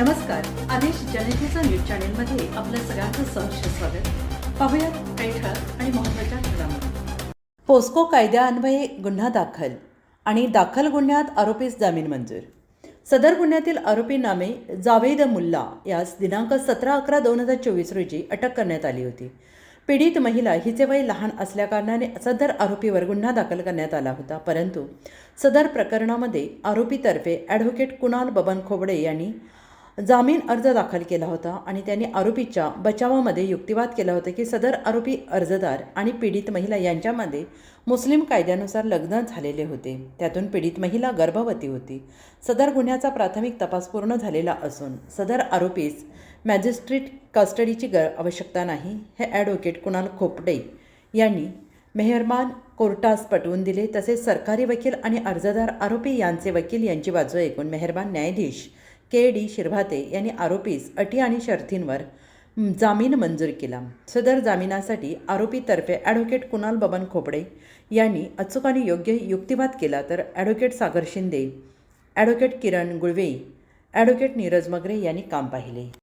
नमस्कार. आदेश जनतेचा न्यूज चॅनेलमध्ये आपलं सगळ्यांचं सहर्ष स्वागत. पाहूयात काही ठळक आणि महत्त्वाच्या घडामोडी. पोस्को कायद्यान्वये गुन्हा दाखल आणि दाखल गुन्ह्यात आरोपीस जामीन मंजूर. सदर गुन्ह्यातील आरोपी नामे जावेद मुल्ला यास दिनांक सतरा अकरा दोन हजार चोवीस रोजी अटक करण्यात आली होती. पीडित महिला हिचे वय लहान असल्याकारणाने सदर आरोपीवर गुन्हा दाखल करण्यात आला होता. परंतु सदर प्रकरणामध्ये आरोपीतर्फे ॲडव्होकेट कुणाल बबन खोबडे यांनी जामीन अर्ज दाखल केला होता आणि त्यांनी आरोपीच्या बचावामध्ये युक्तिवाद केला होता की सदर आरोपी अर्जदार आणि पीडित महिला यांच्यामध्ये मुस्लिम कायद्यानुसार लग्न झालेले होते. त्यातून पीडित महिला गर्भवती होती. सदर गुन्ह्याचा प्राथमिक तपास पूर्ण झालेला असून सदर आरोपीस मॅजिस्ट्रेट कस्टडीची ग आवश्यकता नाही. हे ॲडव्होकेट कुणाल खोपडे यांनी मेहरमान कोर्टास पटवून दिले. तसेच सरकारी वकील आणि अर्जदार आरोपी यांचे वकील यांची बाजू ऐकून मेहरबान न्यायाधीश के डी शिरभाते यांनी आरोपीस अटी आणि शर्थींवर जामीन मंजूर केला. सदर जामिनासाठी आरोपीतर्फे ॲडव्होकेट कुणाल बबन खोपडे यांनी अचूक आणि योग्य युक्तिवाद केला तर advocate Sagar Shinde advocate Kiran Gulve advocate Neeraj Magare यांनी काम पाहिले.